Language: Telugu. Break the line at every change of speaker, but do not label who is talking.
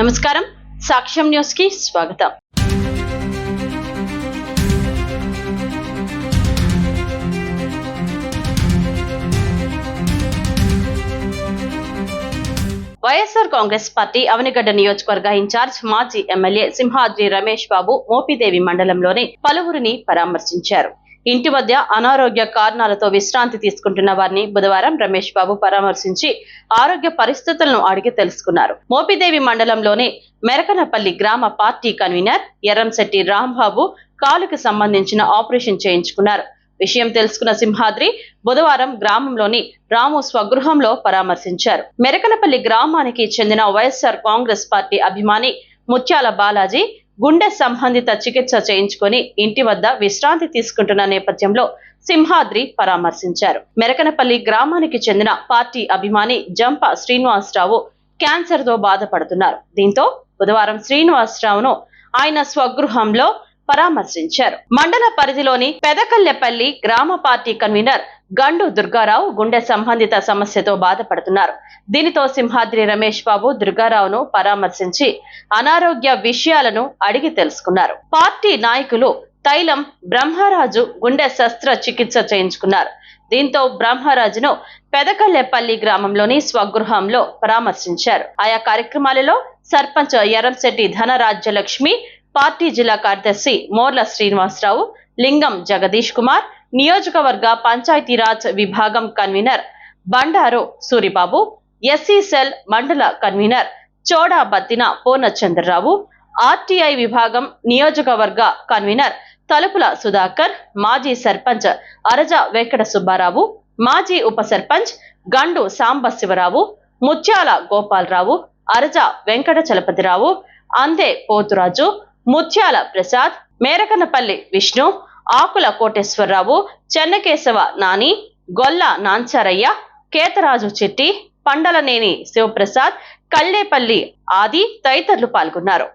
నమస్కారం. సాక్ష్యం న్యూస్కి స్వాగతం. వైఎస్ఆర్ కాంగ్రెస్ పార్టీ అవనిగడ్డ నియోజకవర్గ ఇన్ఛార్జ్ మాజీ ఎమ్మెల్యే సింహాద్రి రమేష్ బాబు మోపిదేవి మండలంలోని పలువురిని పరామర్శించారు. ఇంటి మధ్య అనారోగ్య కారణాలతో విశ్రాంతి తీసుకుంటున్న వారిని బుధవారం రమేష్ బాబు పరామర్శించి ఆరోగ్య పరిస్థితులను అడిగి తెలుసుకున్నారు. మోపిదేవి మండలంలోని మెరకనపల్లి గ్రామ పార్టీ కన్వీనర్ ఎర్రంశెట్టి రాంబాబు కాలుకి సంబంధించిన ఆపరేషన్ చేయించుకున్నారు. విషయం తెలుసుకున్న సింహాద్రి బుధవారం గ్రామంలోని రాము స్వగృహంలో పరామర్శించారు. మెరకనపల్లి గ్రామానికి చెందిన వైఎస్ఆర్ కాంగ్రెస్ పార్టీ అభిమాని ముత్యాల బాలాజీ గుండె సంబంధిత చికిత్స చేయించుకొని ఇంటి వద్ద విశ్రాంతి తీసుకుంటున్న నేపథ్యంలో సింహాద్రి పరామర్శించారు. మెరకనపల్లి గ్రామానికి చెందిన పార్టీ అభిమాని జంప శ్రీనివాసరావు క్యాన్సర్తో బాధపడుతున్నారు. దీంతో బుధవారం శ్రీనివాసరావును ఆయన స్వగృహంలో పరామర్శించారు. మండల పరిధిలోని పెదకల్లెపల్లి గ్రామ పార్టీ కన్వీనర్ గండు దుర్గారావు గుండె సంబంధిత సమస్యతో బాధపడుతున్నారు. దీనితో సింహాద్రి రమేష్ బాబు దుర్గారావును పరామర్శించి అనారోగ్య విషయాలను అడిగి తెలుసుకున్నారు. పార్టీ నాయకులు తైలం బ్రహ్మరాజు గుండె శస్త్ర చికిత్స చేయించుకున్నారు. దీంతో బ్రహ్మరాజును పెదకల్లెపల్లి గ్రామంలోని స్వగృహంలో పరామర్శించారు. ఆయా కార్యక్రమాలలో సర్పంచ్ ఎరంశెట్టి ధనరాజ్యలక్ష్మి పార్టీ జిల్లా కార్యదర్శి మోర్ల శ్రీనివాసరావు లింగం జగదీష్ కుమార్ నియోజకవర్గ పంచాయతీరాజ్ విభాగం convener Bandaru Suribabu SC cell మండల కన్వీనర్ చోడా బత్తిన పూర్ణచంద్రరావు ఆర్టీఐ విభాగం నియోజకవర్గ కన్వీనర్ తలుపుల సుధాకర్ మాజీ సర్పంచ్ అరజ వెంకట సుబ్బారావు మాజీ ఉప సర్పంచ్ గండు సాంబశివరావు ముత్యాల గోపాలరావు అరజ వెంకట చలపతిరావు అందే పోతురాజు ముత్యాల ప్రసాద్ మేరకనపల్లి విష్ణు ఆకుల కోటేశ్వరరావు చెన్నకేశవ నాని గొల్ల నాంచారయ్య కేతరాజు చెట్టి పండలనేని శివప్రసాద్ కళ్ళేపల్లి ఆది తదితరులు పాల్గొన్నారు.